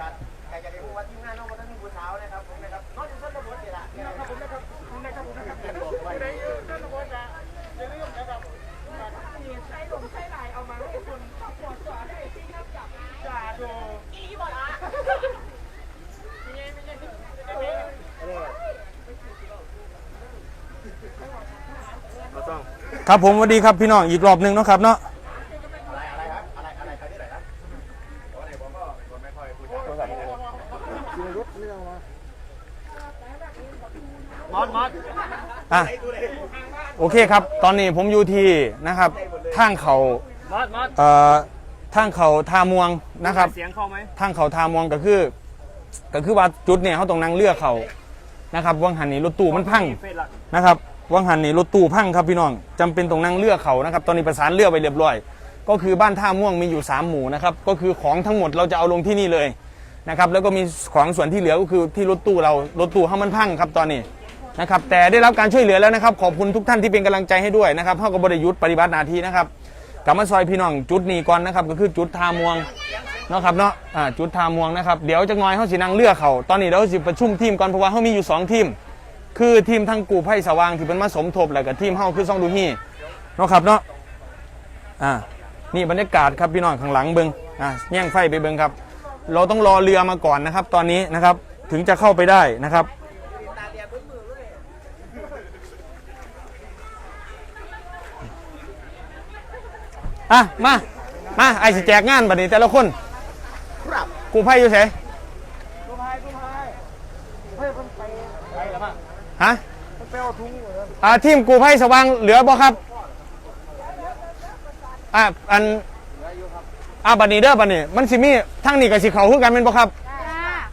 การการจะได้รู้ว่าทีมงานน้องมาตั้งผู้สาวนะครับผมนะครับน้องอยู่ต้นตำบลนี่แหละนะครับผมนะครับผมนะครับผมนะครับเป็นบอกไว้ได้อยู่ต้นตำบลนะจะเรื่องนะครับใช้ลมใช้ลายเอามาให้คนครอบครัวสอนได้ที่นับจับจ่าโดอีบอละมาต้องครับผมสวัสดีครับพี่น้องอีกรอบหนึ่งนะครับเนาะ อะไรอะไรครับอะไรอะไรใครที่ไหนครับวันนี้ผมก็ผมไม่ค่อยพูดจาหมอดหมอด อะโอเคครับ ตอนนี้ผมอยู่ที่นะครับทางเขามอดมอดเอ่อทางเขาทามวงนะครับ เสียงเข้าไหมทางเขาทามวงก็คือ ก็คือว่าจุดเนี่ยเขาตรงนั่งเรือเขานะครับวังหันนี่รถตู้มันพังเฟซหลักนะครับวังหันนี่รถตู้พังครับพี่น้องจำเป็นตรงนั่งเรือเขานะครับ ตอนนี้ประสานเรือไปเรียบร้อย ก็คือบ้านท่าม่วงมีอยู่ 3 หมู่นะครับ ก็คือของทั้งหมดเราจะเอาลงที่นี่เลยนะครับ แล้วก็มีของส่วนที่เหลือก็คือที่รถตู้เรารถตู้เขามันพังครับตอนนี้ นะครับแต่ได้รับการช่วยเหลือแล้วนะครับ ขอบคุณทุกท่านที่เป็นกำลังใจให้ด้วยนะครับเขาก็บบริยุทธ์ปฏิบัติหน้าที่นะครับกลับมาซอยพี่น้องจุดนี้ก่อนนะครับ ก็คือจุดทามวงเนาะครับเนาะอ่าจุดทามวงนะครับเดี๋ยวจะนอยเขาสินังเรือกเขาตอนนี้เราสิประชุมทีมก่อนเพราะว่าเขามีอยู่สองทีม คือทีมทางกูไพ่สว่างที่เป็นมาสมทบแล้วกับทีมเฮาคือซ่องดูฮี่เนาะครับเนาะอ่านี่บรรยากาศครับพี่น้องข้างหลังเบิงอ่าแย่งไฟไปเบิงครับ เราต้องรอเรือมาก่อนนะครับ ตอนนี้นะครับถึงจะเข้าไปได้นะครับ อะมา มาไอ้สิแจกงานบัดนี้แต่ละคนครับกูไพ่อยู่ไสกูพายกูพายเฮ้ยมันไปไปแล้วมั้งฮะมันไปเอาถุงเหรออ่าทีมกูไพ่สว่างเหลือบ่ครับอ่าอันอ่าบัดนี้เด้อบัดนี้ มันสิมีทั้งนี้กับสิเขาคือกันเป็นบ่ครับจ้า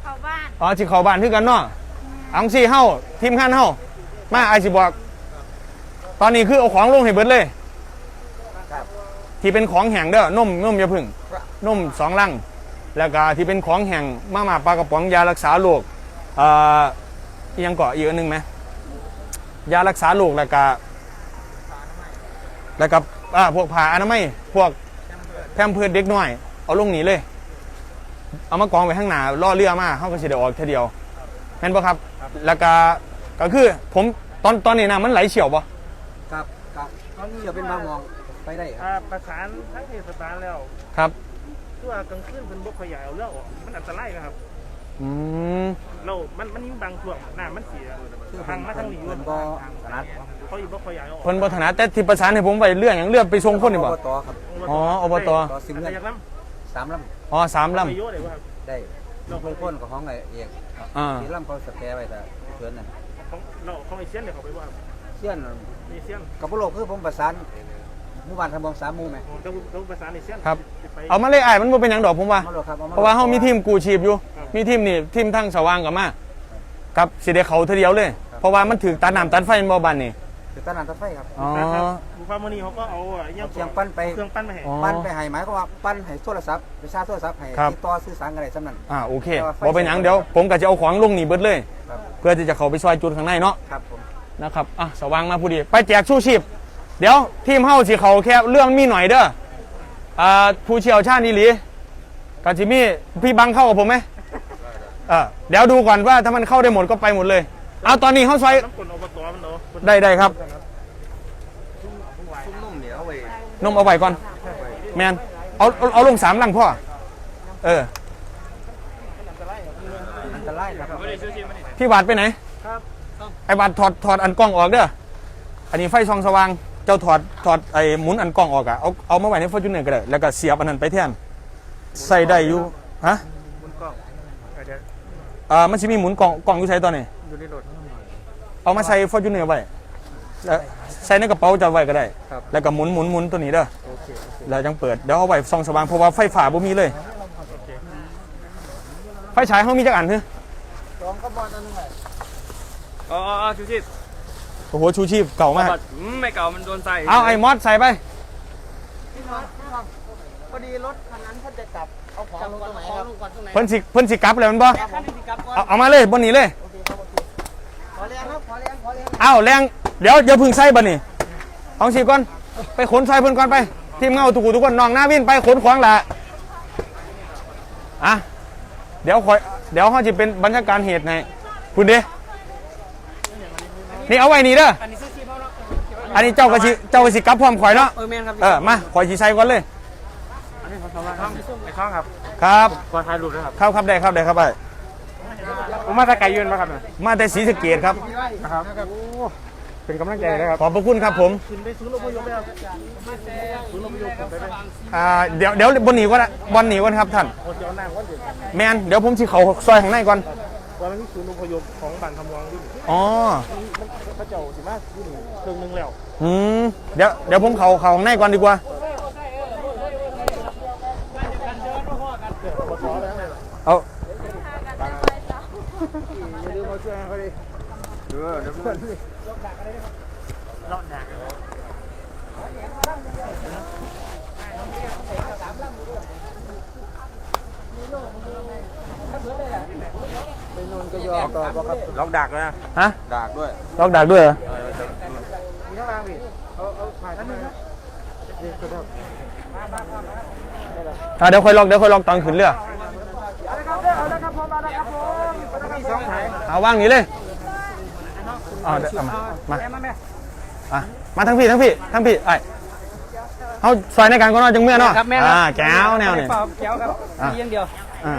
เข้าบ้านอ๋อสิเขาบ้านคือกันเนาะเอังสี่เฮาทีมงานเฮามาไอสิบอกตอนนี้คือเอาของลงให้เบิดเลยครับ ที่เป็นของแห้งเด้อนมนมอย่าพึ่งนมสองลังแล้วก็ที่เป็นของแห้งมาม่าปลากระป๋องยารักษาโรคเอ่อยังเกาะอีกอันหนึงไหมยารักษาโรคแล้วก็แล้วก็อ่าพวกผ้าอนามัยพวกแพมเพิร์ดเด็กน้อย เอาลงนี้เลย เอามากองไว้ข้างหน้าล่อเรือมาเขาก็สิได้ออกทีเดียวแม่นปะครับ แล้วก็ก็คือผมตอนตอนนี้น้ำมันไหลเฉียวปะครับครับตอนนี้จะเป็นบางมอง ไปได้ครับอ่าประสานทั้งเทศบาลแล้วครับ คือว่ากลางคืนเป็นบกขยายเอาเรื่องออก มันอันตรายนะครับ อืม เรามัน มันยิ่งบางช่วงน้ำมันเสียทางมาทางนี้เพิ่นบ่ถนัด เขาอยู่บกขยายออกเพิ่นบ่ถนัดแต่ที่ประสานให้ผมไปเรื่องอย่างเรื่องไปส่งคนนี่บ่ อบตครับ อ๋ออบต ต่อสิบแต่เงินจากนั้นสามลอ๋อสามไปลำโยเลยว่าำได้ลูกลงพ้นกับของไอ้เอกอ่าที่ลำเขาสแกร์ไว้แต่เพื่อนนั่นของเราของไอเซียนเดี๋ยวเขาไปว่าเสี้ยนไอเซียน กับพวกโลกคือผมประสาน หมู่บ้านทำบองสามหมู่ไหมต้องต้องประสานไอเซียนครับไปเอามาเลยอ้ายมันบ่เป็นหยังดอกผมว่า มาโลกครับอมเพราะว่าเฮามีทีมกู้ชีพอยู่ มีทีมนี่ทีมทั้งสว่างกับมาครับสิได้เขาเทีเดียวเลย เพราะว่ามันถูกตัดน้ำตัดไฟมันบ่บันนี่คือต้านน้ำตัดไฟครับ อ๋อ นะครับบุฟฟ่ามือนี้เขาก็เอาอะเอาเชียงปั้นไป เครื่องปั้นมาให้ อ๋อ ปั้นไปให้หมายก็ว่าปั้นให้โทรศัพท์ไปชาร์จโทรศัพท์ให้ครับ ติดต่อสื่อสารกันได้สำนั้นอ่าโอเคบ่เป็นหยังเดี๋ยวผมก็จะเอาของลงนี่เบิดเลย ครับ เพื่อที่จะเข้าไปซอยจุดข้างในเนาะ ครับผม นะครับ อะ สว่างมาผู้ดี ไปแจกชูชีพ เดี๋ยวทีมเฮาสิเขาแค่เรื่องมีหน่อยเด้ออ่าผู้เชี่ยวชาญอีหลีกาจิมีพี่บังเข้ากับผมไหมเออเดี๋ยวดูก่อนว่าถ้ามันเข้าได้หมดก็ไปหมดเลย เอาตอนนี้เขาซอยน้ำกลนอบตมันเนาะได้ได้ครับซุ้มนุ่มเนี่ยเอาไว้นมเอาไว้ก่อน แมนเอาเอาเอาลงสามลังพ่อ เออ อันตรายครับพี่บาทไปไหนไอ้บาทถอดถอดอันกล้องออกเด้อ อันนี้ไฟส่องสว่าง เจ้าถอดถอดไอ้หมุนอันกล้องออกอะเอาเอามาไว้ในฟอร์จูเนอร์ก็ได้แล้วก็เสียบอันนั้นไปแทนใส่ได้อยู่ฮะบนกล้องอาจจะอ่ามันจะมีหมุนกล่องกล่องอยู่ใส่ตอนนี้อยู่ในรถ เอามาใส่ฟอร์จูเนอร์ไว้แล้วใส่ในกระเป๋าจะไว้ก็ได้ ครับ แล้วก็หมุนหมุนหมุนตัวนี้เด้อโอเคโอเคแล้วจังเปิดเดี๋ยวเอาไว้ส่องสว่างเพราะว่าไฟฟ้าบ่มีเลยไฟฉายเขามีจักอันเถอะสองก็บอลอันนึงเลยอ๋อชูชีพ โอ้โหชูชีพเก่ามาก อืมไม่เก่ามันโดนใส่เอาไอ้มอสใส่ไป พี่น้องพี่น้องพอดีรถคันนั้นเพิ่นจะกลับ เอาของลงตรงไหนครับเพิ่นสิเพิ่นสิกลับเลยมันบ่ครับผมกลับก่อนเอาเอามาเลยบนนี้เลย โอเคครับโอเคขอแรงครับขอแรงขอแรงเอาแรง เดี๋ยวอย่าเพึ่งใส่บัดนี้เอาสิก่อน ไปขนใส่เพิ่นก่อนไป ทีมเงาทุกคนทุกคนน้องหน้าวินไปขนของละอะเดี๋ยวคอย เดี๋ยวเขาจะเป็นบรรยากาศเหตุในคุณเด้ นี่เอาไว้นี่เด้ออันนี้เจ้ากระชิเจ้ากระชิกลับพร้อมข่อยเนาะเออแม่นครับเออมาข่อยสีใส่ก่อนเลยไอ้ช่องครับครับขอถ่ายรูปด้วยครับครับครับได้ครับได้ครับไปผมมาตะไกยืนมาครับมาแต่ศรีสะเกดครับนะครับเป็นกำลังใจนะครับขอบพระคุณครับผมขึ้นไปศูนย์อพยพไหมครับศูนย์อพยพผมไปไหมอ่าเดี๋ยวเดี๋ยวบนหนีก่อนนะบนหนีก่อนครับท่านโอ้เดี๋ยวนั่งก่อนเดี๋ยวแมนเดี๋ยวผมสิเขาซอยข้างในก่อนวันนี้ศูนย์อพยพของบ้านคำวางอยู่อ๋ อพระเจ้าสิมาอยู่นี่เครื่องนึงแล้วอืมเดี๋ยวเดี๋ยวผมเขาเขาข้างในก่อนดีกว่าปวดท้อแล้วเลยเอาอย่าลืมมาช่วยเขาดิเออเดี๋ยวเพื่อนรอดแดก ไปนนก็ยอมต่อบ่ครับ ล็อกดักนะฮะดากด้วยล็อกดักด้วยเหรอมีข้างล่างพี่เอาเอาผ่านนั่นนึงนะเดี๋ยวก็ได้อ่าเดี๋ยวค่อยล็อกเดี๋ยวค่อยล็อกตอนขึ้นเรือมีสองสายเอาว่างนี้เลยเอาเดี๋ยวเอามามาอะมาทั้งพี่ทั้งพี่ทั้งพี่ไอ้เขาซอยในการก็นอนจังเมื่อเนาะครับแม่ครับอ่าแก้วแนวเนี่เปล่าแก้วครับอะมีย่างเดียวอ่า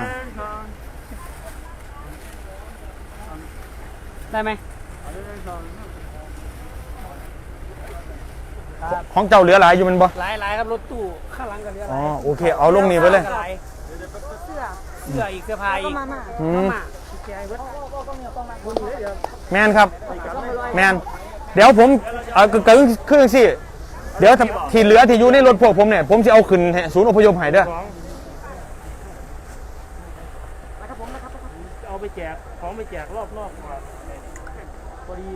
ได้ไหมของเจ้าเหลือหลายอยู่แมันบ่หลายหลายครับรถตู้ข้างหลังกันเยอะหอ๋ลาอยโอเค เอาลงนี่ไปเลย หาเสื้อเสื้ออีกเสื้อผ้าอีกอืม มาแมนครับ แมนเดี๋ยวผมเออเกิดขึ้นสิเดี๋ยวถ้าที่เหลือที่อยู่ในรถพวกผมเนี่ย ผมจะเอาขึ้นให้ศูนย์อพยพให้เด้อของเอาไปแจกของไปแจกรอบนอกก่อนพอดี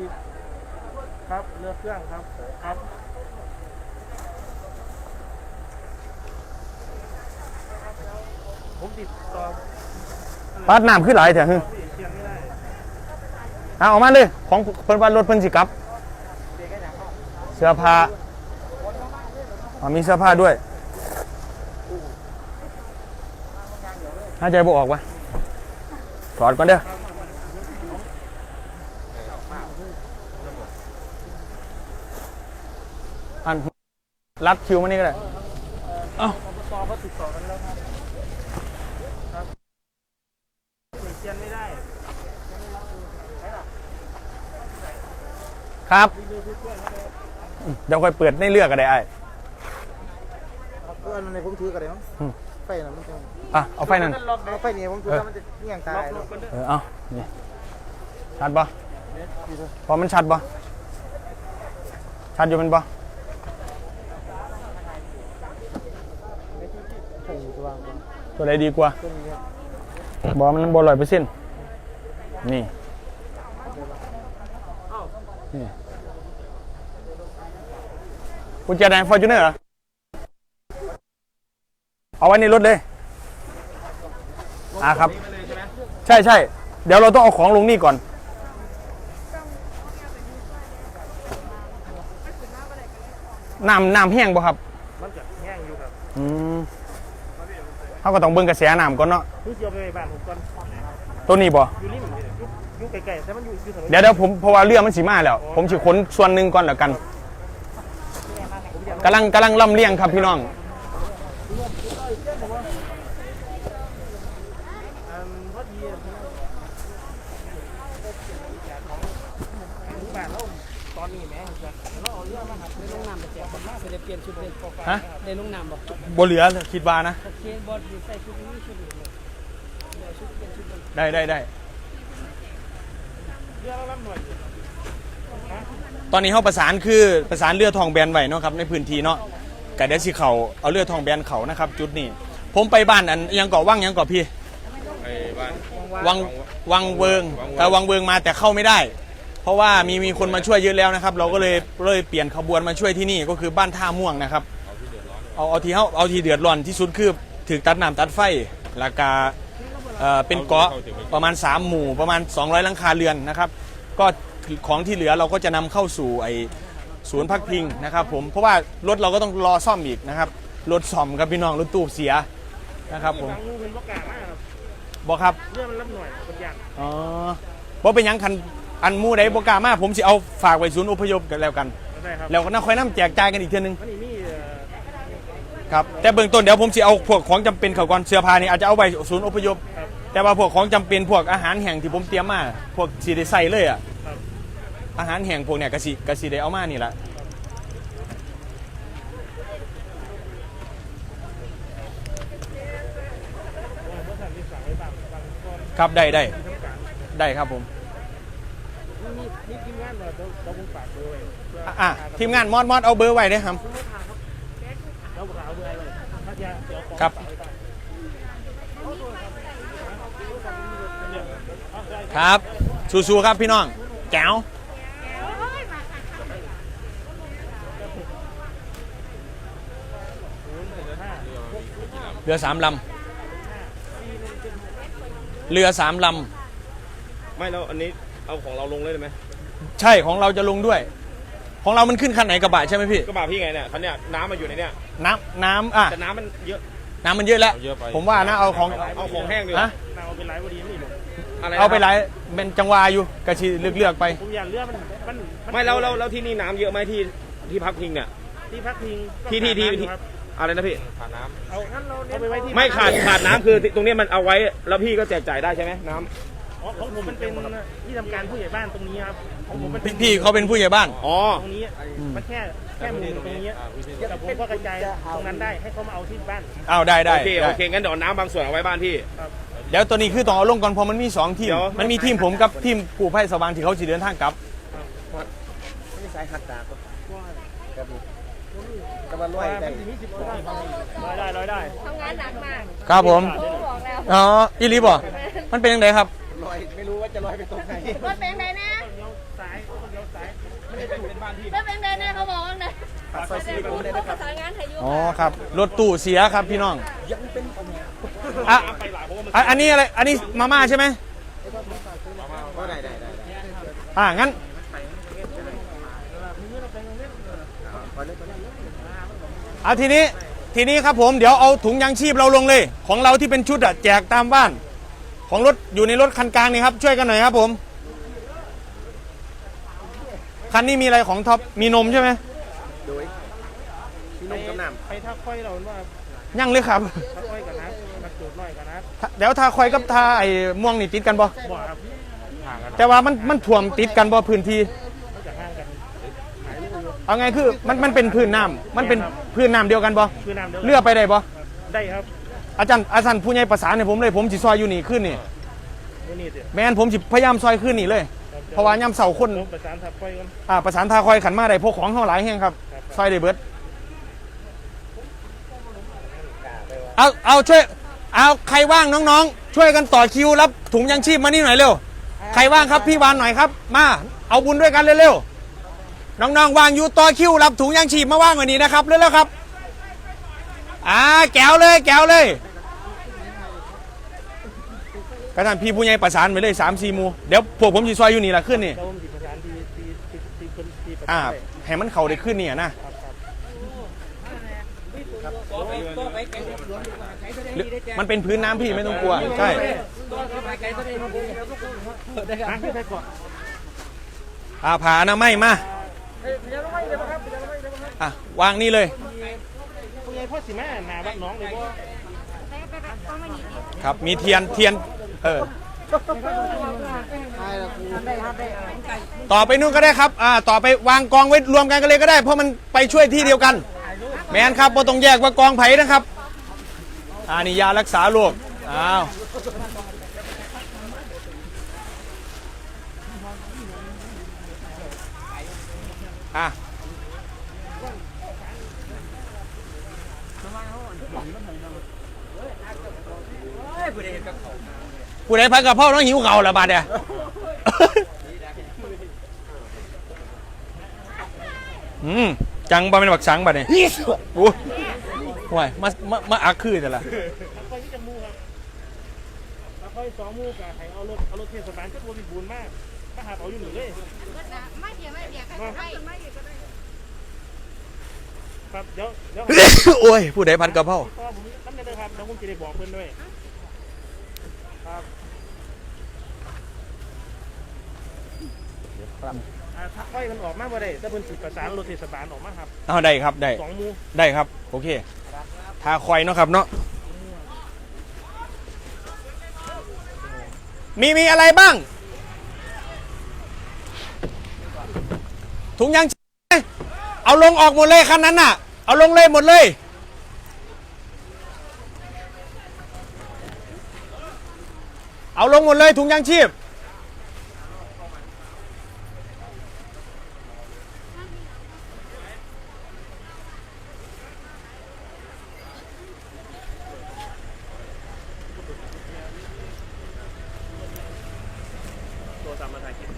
ค รือเครื่องครับครับผมติดต่อปาดน้ำขึ้นหลายแถวฮึเชียงไม่ได้เอาออกมาเลย ของเพิ่นว่ารถเพิ่นสิกลับ เสื้อผ้าอ๋อมีเสื้อผ้าด้วยหายใจบ่ออกวะถอดก่อนเด้ออัน รัดคิวมานี่ก็ได้ เอ้าต่อเขาติดต่อกันแล้วครับ ครับเชียงไม่ได้ ครับเดี๋ยวค่อยเปิดในเรือก็ได้ไอ้เพื่อนในผมถือกันเลยมั้งอืมไฟน่ะมันจะอะเอาไฟนั่นเอาไฟนี่ผมถือแล้วมันจะเงี่ยงตายเลยเออเอานี่ชัดปะพอมันชัดปะชัดอยู่มันปะ ตัวใดดีกว่าบอกมันบอลอยเปอร์เซ็นต์นี่นี่กุญแจแดงฟอร์จูเนอร์เหรอเอาไว้ในรถเลยอ่าครับ ใช่ใช่เดี๋ยวเราต้องเอาของลงนี่ก่อน น้ำน้ำแห้งป่ะครับ มันจะแห้งอยู่ครับ อืม เขาก็ต้องเบิ่งกระแสน้ำก่อนเนาะคือเกี่ยวไปบ้านผมก่อนตัวนี้บ่อยู่ริมอยู่อยู่ไกลๆแต่มันอยู่อยู่ถนนเดี๋ยวเดี๋ยวผมเพราะว่าเรือมันสีมาแล้ว ผมสิขนส่วนหนึ่งก่อนแล้วกันกำลังกำลังล่ำเลียงครับพี่น้อง อืมพอดีบ้านเราตอนนี้แม่จะ เราเอาเรือมาหัดในโรงน้ำไปแจกคนมากไปได้เปลี่ยนชุดเลยฮะในโรงน้ำบอกบเหลือคิดว่านะ เคสบอสใส่ชุดนี้ชุดนี้เดี๋ยวชุดเปลี่ยนชุดเลยได้ได้ได้ เรือเราลำหน่วยตอนนี้เขาประสานคือประสานเรือทองแบนไว้เนาะครับในพื้นที่เนาะกะเดซิเขาเอาเรือทองแบนเขานะครับ จุดนี้ ผมไปบ้านอันยังเกาะว่างยังเกาะพี่วังวังเวิงแต่วังเวิงมาแต่เข้าไม่ได้ ราะว่ามีมีคนมาช่วยเยอะแล้วนะครับ เราก็เลยเลยเปลี่ยนขบวนมาช่วยที่นี่ก็คือบ้านท่าม่วงนะครับ เอาเอาที่เขาเอาที่เดือดร้อนที่สุดคือถือตัดน้ำตัดไฟราคาเอ่อเป็นเกาะประมาณ 3 หมู่ประมาณ 200หลังคาเรือนนะครับ ก็ของที่เหลือเราก็จะนำเข้าสู่ไอศูนย์พักพิงนะครับ ผมเพราะว่ารถเราก็ต้องรอซ่อมอีกนะครับรถซ่อมครับพี่น้องรถตู้เสียนะครับผมทางนู้นเป็นประกาศมากครับบอกครับ เรือมันลำหน่อยคนอย่างอ๋อบ่เป็นหยังคัน อันหมู่ใดบ่กล้ามาผมสิเอาฝากไว้ศูนย์อพยพกันแล้วกัน ได้ครับแล้วก็น่าค่อยนํแจกจ่ายกันอีกเทื่อนึงมันนี่มีเอ่อครับแต่เบื้องต้นเดี๋ยวผมสิเอาพวกของจำเป็นเข้าก่อนเสื้อผ้านี่อาจจะเอาไว้ศูนย์อพยพ ครับแต่ว่าพวกของจำเป็นพวกอาหารแห้งที่ผมเตรียมมาพวกสีได้ใส่เลยอะครับอาหารแห้งพวกเนี้ยกะสิกะสิได้เอามานี่แหละว่าเมื่อสันที่สั่งไว้บางบางก้อนครับได้ได้ ที่ทำการได้ครับผม ทีมงานเราเราเราคงฝากด้วยอะทีมงานมอดมอดเอาเบอร์ไว้ได้ครับ เราเราด้วยเลยถ้าจะเดี๋ยวครับฝากไว้บ้างครับ สู้ๆครับพี่น้องแก้วเรือสามลำเรือสามลำ ไม่แล้วอันนี้ เอาของเราลงเลยได้ไหมำใช่ของเราจะลงด้วย ของเรามันขึ้นคันไหนกระบะใช่ไหมพี่ก็บ่าพี่ไงเนี่ยคันเนี้ยน้ำมาอยู่ในเนี้ยน้ำน้ำอะแต่น้ำมันเยอะ น้ำมันเยอะแล้วเยอะไป ผมว่านะเอาของเอาของแห้งดีกว่าฮะเราเป็นไรพอดีไม่หรอกอะไรนะเอาไปหลายเป็นจังหวะอยู่กระชีเลือกเลือกๆไป ผมอยากเลือกมันมันนไม่แล้วแล้วแล้วที่นี่น้ำเยอะไหมที่ที่พักพิงเนี่ย ที่พักพิงก็ที่ที่ที่ ขาดน้ำอยู่ที่ครับอะไรนะพี่เอาเอาไปไว้ที่ไม่ขาดขาดน้ำคือตรงเนี้ยมันเอาไว้แล้วพี่ก็แจกจ่ายได้ใช่ไหมน้ำ อ๋อของผมมันเป็นที่ทำการผู้ใหญ่บ้านตรงนี้ครับของผมมันเป็พี่นพี่เขาเป็นผู้ใหญ่บ้าน อ๋อ ตรงนี้มันแค่แค่มุมตรงนี้แต่ผมก็กระจายตรงนั้นได้ให้เขามาเอาที่บ้านเอาได้ได้โอเคได้โอเคงั้นเดี๋ยวน้ำบางส่วนเอาไว้บ้านพี่ เดี๋ยวตัวนี้คือต้องเอาลงก่อนเพราะมันมีสองทีม เดี๋ยว มันมีทีมผมกับทีมกู้ภัยสว่างที่เขาจะเดินทางกลับ ไม่ใช่หักตาก็ครับผมแต่ว่าร้อยได้ร้อยได้ร้อยได้ ทำงานหนักมากครับผม โทรบอกแล้ว อ๋ออีลีบ่มันเป็นยังไงครับร้อยไม่รู้ ว่าจะร้อยไปตรงไหนรถเป็นไงแน่เลี้ยวซ้ายเลี้ยวซ้ายรถเป็นไงแน่เขาบอกว่าไงปัดซอยซีผมได้เขานะคปรัระบสานงานไทยยุอ๋อครับรถตู้เสียครับพี่น้องยังเป็นปัญหาอะอะอันนี้อะไรอันนี้มาม่าใช่ไหมก็ได้ได้ได้อ่างั้นพอเลยพอเลยเอาทีนี้ทีนี้ครับผมเดี๋ยวเอาถุงยางชีพเราลงเลย ของเราที่เป็นชุดอะแจกตามบ้าน ของรถอยู่ในรถคันกลางนี่ครับ ช่วยกันหน่อยครับผม คันนี้มีอะไรของท็อปมีนมใช่ไหมโดยพี่นุ่มกำน้ไปท่าค่อยเราว่ายังเลยครับท่าค่อยกับนัดนัดจุดน้อยกับนัดเดี๋ยวทาคอยกับทาไอ้ม่วงนี่ติดกันบ่บอกครับห่างกันแต่ว่ามันมันถ่วมติดกันบ่พื้นที่เขาจะห่างกันหายลูกอยู่เอาไงคือมันมันเป็นพื้นน้ำมันเป็นพื้นน้ำเดียวกันบ่คือน้ำเดียวกันเลือกไปได้บ่ได้ครับ อาจารย์อาจารย์ผู้ใหญ่ประสานให้ผมเลยผมสิซอยอยู่นี่ขึ้นนี่นี่นี่สิแม่นผมสิพยายามซอยขึ้นนี่เลย เพราะว่าย่ำเสาคนผมประสานทับค่อยกันอ่าประสานทาคอยขันมาได้พวกของเฮาหลายแห่งครับ ซอยได้เบิดเอาเอาช่วยเอาใครว่างน้องๆ ช่วยกันต่อคิวรับถุงยังชีพมานี่หน่อยเร็วใครว่างครับพี่วานหน่อยครับ มาเอาบุญด้วยกันเร็วๆน้องๆว่างอยู่ต่อคิวรับถุงยังชีพมาว่างกว่านี้นะครับเร็วๆครับ อ่าแก้วเลยแก้วเลย กระทั่นพี่ผู้ใหญ่ประสานไปเลยสามสี่หมูเดี๋ยวพวกผมจีซอยอยู่นี่แหละขึ้นนี่เราติดประสานที่ที่ที่ที่คนที่ประสานอ่าได้ให้มันเข่าได้ขึ้นเนี่ยนะมันเป็นพื้นน้ำพี่ไม่ต้องกลัว ใช่อะที่ใครก่อนอ่าผ่าอนามัยมาอะวางนี่เลยผู้ใหญ่พ่อสิแม่หนาบ้านน้องเลยว่า ครับ มีเทียนเทียน ต่อไปนู่นก็ได้ครับ อ่า ต่อไปวางกองไว้รวมกันกันเลยก็ได้ เพราะมันไปช่วยที่เดียวกัน แมนครับบ่ต้องแยกว่ากองไผ่นะครับ อ่า นี่ยารักษาโรคอ้าวอะผู้ใด พักกับพ่อต้องหิวเข่าวละบาดเนี่ยอืมจังบ่เป็นบักสังบาดเนี่ยโอ้ยโอ้ยมามามาอักคือแต่ละค่อยที่จะมูครับแล้วค่อยสองมูกับให้เอารถเอารถเทศบาลก็ตัวมีบุญมากถ้าหาเอาอยู่หนึ่งเลยไม่เดี๋ยวไม่เดี๋ยวไม่ไม่ครับเดี๋ยวเดี๋ยวโอ้ยผู้ใดพันกับพ่อพ่อผมตั้งใจเลยครับแล้วผมจะได้บอกเพื่อนด้วยค อ่าถ้าค่อยมันออกมาบ่ได้ถ้าเพิ่นสิประสานรถเทศบาลออกมาครับเอาได้ครับได้สองหมูได้ครับ โอเคทาควายเนาะครับเนาะมีมีอะไรบ้าง ถุงยางชีพไหมเอาลงออกหมดเลยคันนั้นน่ะ เอาลงเลยหมดเลย เอาลงหมดเลยถุงยางชีพ ตัวสามมาถ่ายคลิป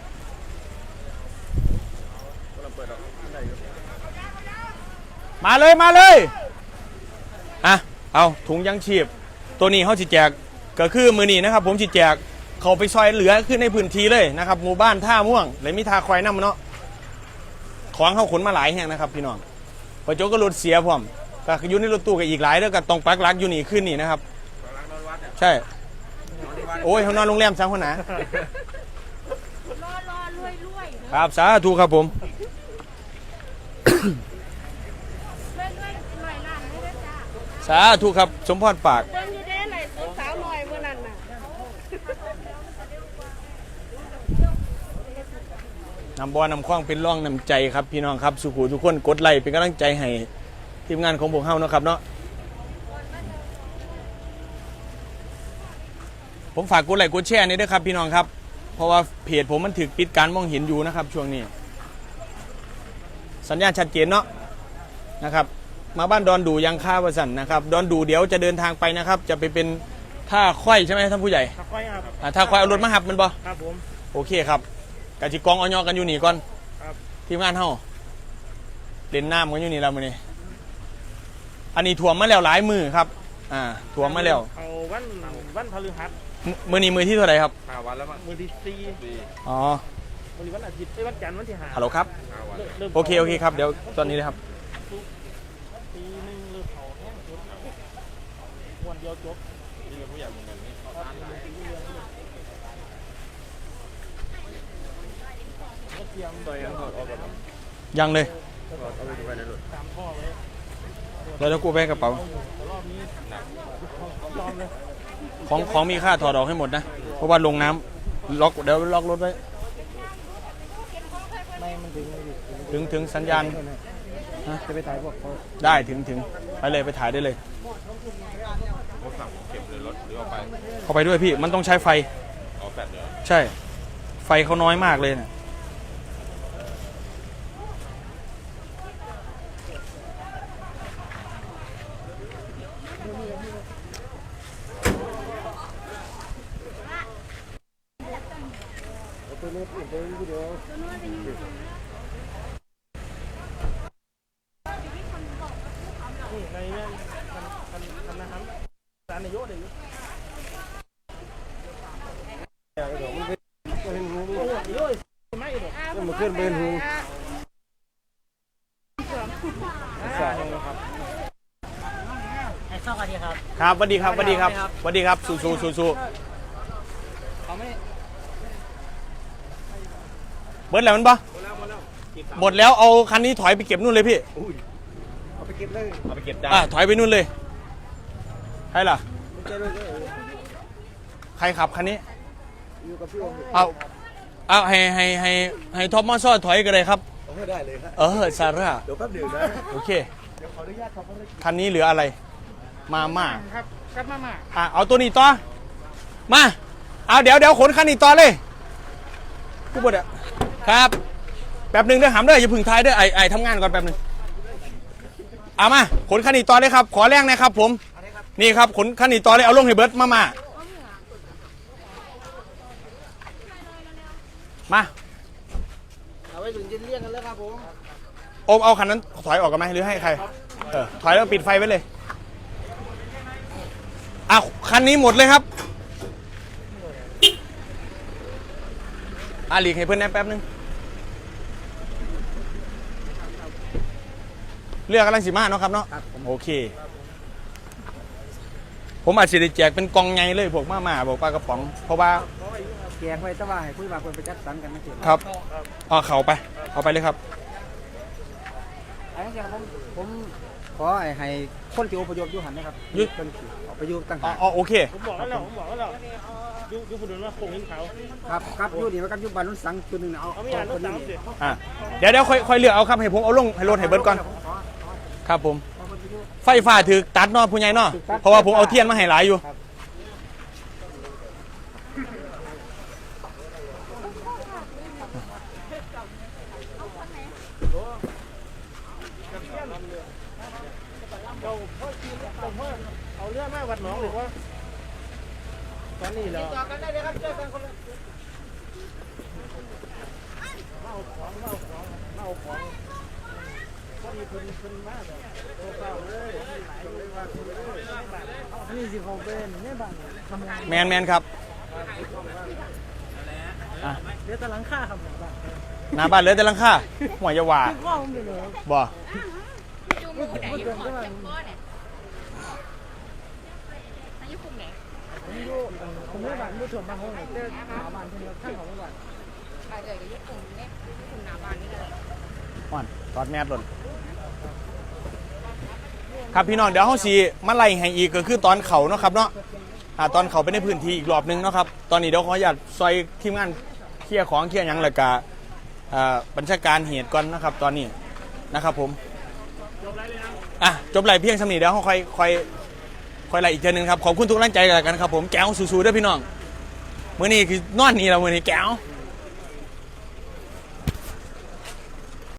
กำลังเปิดออกได้อยู่ มาเลยมาเลยอะเอาถุงยังชีพ ตัวนี้เขาจิแจกก็คือมือนี้นะครับ ผมจิแจกเขาไปซอยเหลือขึ้นในพื้นที่เลยนะครับหมู่บ้านท่าม่วงเลยมีทาควายน้ำเนาะของเขาขนมาหลายแห่งนะครับ พี่น้องพอโจกก็รถเสียพร้อมก็อยู่ในรถตู้กับอีกหลายเด้อก็ต้องปักหลักอยู่นี่ขึ้นนี่นะครับใช่ โอ้ยเขานอนโรงแรมสังคนหนารอรอรวยรวยครับสาธุครับผม รวยรวยหน่อยล้านไม่ได้จ้า สาธุครับ สมพรปากเดินอยู่ได้ไหนตัวสาวหน่อยเมื่อนั้นน่ะนำบอนำคว้างเป็นร่องนำใจครับพี่น้องครับสุขุทุกคนกดไลค์เป็นกำลังใจให้ทีมงานของพวกเฮาเนาะครับเนาะผมฝากกดไลค์กดแชร์นี่ด้วยครับพี่น้องครับ เพราะว่าเพจผมมันถึกปิดการมองเห็นอยู่นะครับ ช่วงนี้ สัญญาณชัดเจนเนาะนะครับ มาบ้านดอนดูยังค่าวสันนะครับดอนดูเดี๋ยวจะเดินทางไปนะครับ จะไปเป็นท่าค่อยใช่ไหมท่านผู้ใหญ่ถ้าค่อยครับอ่าท่าค่อยเอารถมาหับมันบ่ครับผมโอเคครับกะจิกองออยอกันอยู่นี่ก่อนครับทีมงานเฮาเล่นน้ำกันอยู่นี่แล้วมื้อนี้อันนี้ถ่วมมาแล้วหลายมือครับ อ่าถ่วมมาแล้วเอาวันวันพฤหัสมมื้อนี้มือที่เท่าไหร่ครับห้าวันแล้วมั้งมื้อที่สี่อ๋อมื้อนี้วันอาทิตย์เอ้ยวันจันทร์วันที่ห้าฮัลโหลครับห้าวันริ่มริ่มโอเค โอเคครับ เดี๋ยวตอนนี้เลยครับ ปีหนึงเริ่มเผาแห้งจบ วันเดียวจบนี่เป็นผู้ใหญ่คนหนึ่งนี่เขาทานหลายก็เตรียมตัวยังถอดออกก่อนยังเลยถอดเอาไปดูไปในรถตามพ่อไว้แล้วเดี๋ยวกูไปกระเป๋าแต่รอบนี้ยอมเลยของของมีค่าถอดออกให้หมดนะ เพราะว่าลงน้ำล็อกเดี๋ยวล็อกรถไว้ ไม่มันถึงไม่ถึงถึงถึงสัญญาณ จะไปถ่ายพวกเขาได้ถึงถึงไปเลยไปถ่ายได้เลย รถสั่งเก็บเลยรถหรือเอาไป เข้าไปด้วยพี่ มันต้องใช้ไฟเอาแปดเลยใช่ ไฟเขาน้อยมากเลยนะครับส วัสดีครับสวัสดีครับสวัสดีครับสู้สู้สู้สู้เบิร์ดแล้วมันปะหมดแล้วเอาคันนี้ถอยไปเก็บนู่นเลยพี่เอาไปเก็บเลยเอาไปเก็บได้อะถอยไปนู่นเลยใครล่ะไม่เจอเลยเออใครขับคันนี้ อยู่กับพี่โอมเอาเอาให้ให้ให้ให้ท็อปมอสซอถอยกันเลยครับเอาให้ได้เลยครับเออซาร่าเดี๋ยวแป๊บเดียวนะโอเค เดี๋ยวขออนุญาตทำภารกิจคันนี้เหลืออะไร มาม่าครับครับมามาอะเอาตัวนี้ต่อ มา เอาเดี๋ยวเดี๋ยวขนคันนี้ต่อเลยกูบดอะครับ แป๊บหนึ่งเด้อหามเด้ออย่าพึ่งท้ายเด้อไอไอทำงานก่อนแป๊บหนึ่งเอามาขนคันนี้ต่อเลยครับ ขอแรงนะครับ ผม นี่ครับขนคันนี้ต่อเลยเอาลงให้เบิร์ดมามา มาเอาไว้ถึงจะเลี่ยงกันแล้วครับผมโอมเอาคันนั้นถอยออกกันไหมหรือให้ใครเออถอยแล้วปิดไฟไว้เลยอะคันนี้หมดเลยครับอาหลีกให้เพื่อนแนบแป๊บนึงเลือกกำลังสีมาเนาะครับเนาะโอเค ผมอาจจะได้แจกเป็นกล่องไงเลยพวกมาม่าพวกปลากระป๋อง เพราะว่า แจกไว้แต่ว่าให้คุยว่าเพิ่นไปจัดสรรกันนะเจ้าครับเอาเขาไปเอาไปเลยครับอันนี้ครับผมผมขอให้ให้คนที่อพยพอยู่หันนะครับอยู่เพิ่นสิอพยพต่างอ๋อหากอ๋อโอเคผมบอกแล้วผมบอกแล้วยูยูคนอื่นว่าคงหินเขาครับครับอยู่นี่ว่าครับอยู่บ้านนุ่นสังจุดหนึงน่ะเอาเขาไม่อ่านรถคนสามนี้สิอะเดี๋ยวเดี๋ยวค่อยค่อยเลือกเอาครับให้ผมเอาลงให้รถให้เบิร์ดก่อนผมขอครับผมไฟฟ้าถือตัดเนอผู้ใหญ่เนอเพราะว่าผมเอาเทียนมาให้หลายอยู่ เราพ่อกินเราพ่อเอาเรื่องแม่วัดหนองหรือว่าตอ นนี้แล้วต่อกันได้เลยครับเจอกันคนละเล่าของเล่าของเล่าของพอดีคนคนมากเลยโตเปล่าเลยเลยว่าคนเลยนี่สิเขาเป็นในบ้านทำงานแมนแมนครับเดี๋ยวแตะหลังค่าครับบ้านหน้าบ้านเหลยแต่หลังค่าหัวอยาว่าว่าผมไปเลยบ่อยู่หมู่ไหนอยู่ขอนแก่นบ่เนี่ยนายอยู่กลุ่มไหน ผมอยู่ผมไม่บ้านอยู่ส่วนบางห้องแต่หาบ้านเพิ่นข้างของบ้านไปเลยก็อยู่กลุ่มเนี่ยกลุ่มหนาบ้านนี่เลยอ่อนตอดแมสหล่นครับพี่น้องเดี๋ยวเขาสีมาไล่ให้อีกก็คือตอนเขาเนาะครับเนาะอ่าตอนเขาไปในพื้นที่อีกรอบนึงเนาะครับตอนนี้เดี๋ยวขออนุญาตซอยทีมงานเคลียร์ของเคลียร์หยังแล้วก็อ่าบัญชาการเหตุก่อนนะครับ ตอนนี้นะครับผมจบไรเลยนะอะจบไลเพียงสำนีเดี๋ยวเขาค่อยค่อย คอยไล่อีกเจอนึงครับขอบคุณทุกกำลังใจกันแล้วกันครับผมแก้วสู้ๆด้วยพี่น้องมื้อนี้คือนอนนี่เรามื้อนี้แก้ว